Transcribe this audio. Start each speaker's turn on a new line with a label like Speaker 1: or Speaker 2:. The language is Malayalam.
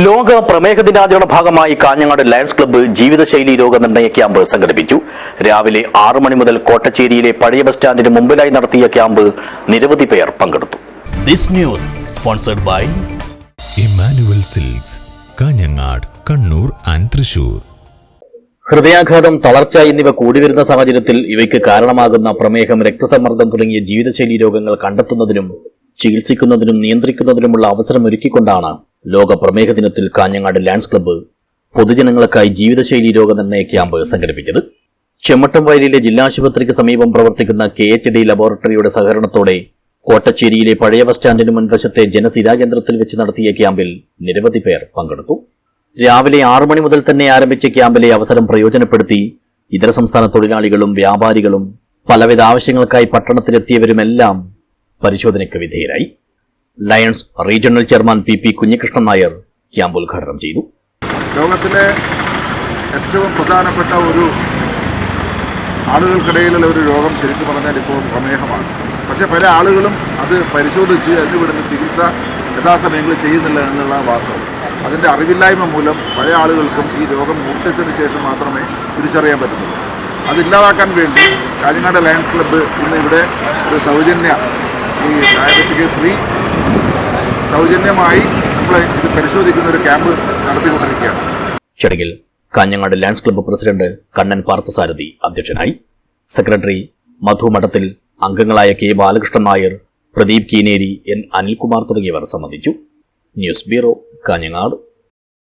Speaker 1: ലോക പ്രമേഹ ദിനാചരണ ഭാഗമായി കാഞ്ഞങ്ങാട് ലയൺസ് ക്ലബ്ബ് ജീവിതശൈലി രോഗനിർണയ ക്യാമ്പ് സംഘടിപ്പിച്ചു. രാവിലെ ആറു മണി മുതൽ കോട്ടച്ചേരിയിലെ പഴയ ബസ് സ്റ്റാൻഡിന് മുമ്പിലായി നടത്തിയ ക്യാമ്പ് നിരവധി പേർ പങ്കെടുത്തു.
Speaker 2: This news sponsored by
Speaker 3: Emmanuel Silks Kanhangad Kannur and Thrissur.
Speaker 1: ഹൃദയാഘാതം തളർച്ച എന്നിവ കൂടിവരുന്ന സാഹചര്യത്തിൽ ഇവയ്ക്ക് കാരണമാകുന്ന പ്രമേഹം രക്തസമ്മർദ്ദം തുടങ്ങിയ ജീവിതശൈലി രോഗങ്ങൾ കണ്ടെത്തുന്നതിനും ചികിത്സിക്കുന്നതിനും നിയന്ത്രിക്കുന്നതിനുമുള്ള അവസരമൊരുക്കിക്കൊണ്ടാണ് ലോക പ്രമേഹ ദിനത്തിൽ കാഞ്ഞങ്ങാട് ലാൻഡ്സ് ക്ലബ്ബ് പൊതുജനങ്ങൾക്കായി ജീവിതശൈലി രോഗനിർണയ ക്യാമ്പ് സംഘടിപ്പിച്ചത്. ചെമ്മട്ടം വയലിലെ ജില്ലാശുപത്രിക്ക് സമീപം പ്രവർത്തിക്കുന്ന കെ എച്ച് ഡി ലബോറട്ടറിയുടെ സഹകരണത്തോടെ കോട്ടച്ചേരിയിലെ പഴയ ബസ് സ്റ്റാൻഡിന് മുൻവശത്തെ ജനസിരാകേന്ദ്രത്തിൽ വെച്ച് നടത്തിയ ക്യാമ്പിൽ നിരവധി പേർ പങ്കെടുത്തു. രാവിലെ ആറു മണി മുതൽ തന്നെ ആരംഭിച്ച ക്യാമ്പിലെ അവസരം പ്രയോജനപ്പെടുത്തി ഇതര സംസ്ഥാന തൊഴിലാളികളും വ്യാപാരികളും പലവിധ ആവശ്യങ്ങൾക്കായി പട്ടണത്തിലെത്തിയവരുമെല്ലാം പരിശോധനയ്ക്ക് വിധേയരായി. Lions regional chairman P P Kunhikrishnan Nair camp ഉദ്ഘാടനം ചെയ്തു.
Speaker 4: ലോകത്തിലെ ഏറ്റവും പ്രധാനപ്പെട്ട ഒരു ആളുകൾക്കിടയിലുള്ള ഒരു രോഗം ശരിക്കും പറഞ്ഞാൽ ഇപ്പോൾ പ്രമേഹമാണ്. പക്ഷേ പല ആളുകളും അത് പരിശോധിച്ച് അതിന് ചികിത്സ യഥാസമയങ്ങളിൽ ചെയ്യുന്നില്ല എന്നുള്ള വാസ്തവം. അതിന്റെ അറിവില്ലായ്മ മൂലം പല ആളുകൾക്കും ഈ രോഗം മൂർച്ഛിച്ചതിന് ശേഷം മാത്രമേ തിരിച്ചറിയാൻ പറ്റുന്നുള്ളൂ അതില്ലാതാക്കാൻ വേണ്ടി കാഞ്ഞങ്ങാട് ലയൺസ് ക്ലബ്ബ് ഇന്ന് ഇവിടെ ഒരു സൗജന്യ ഈ ഡയബറ്റിക് ഫ്രീ സൗജന്യമായി നമ്മൾ ഇത് പരിശോധിക്കുന്ന ഒരു ക്യാമ്പ് നടത്തിക്കൊണ്ടിരിക്കുകയാണ്.
Speaker 1: ചടങ്ങിൽ Kanhangad Lions club president Kannan Parthasarathy അധ്യക്ഷനായി സെക്രട്ടറി മധു മഠത്തിൽ അംഗങ്ങളായ കെ ബാലകൃഷ്ണൻ നായർ പ്രദീപ് കീനേരി എൻ അനിൽകുമാർ തുടങ്ങിയവർ സംബന്ധിച്ചു. News bureau Kanhangad.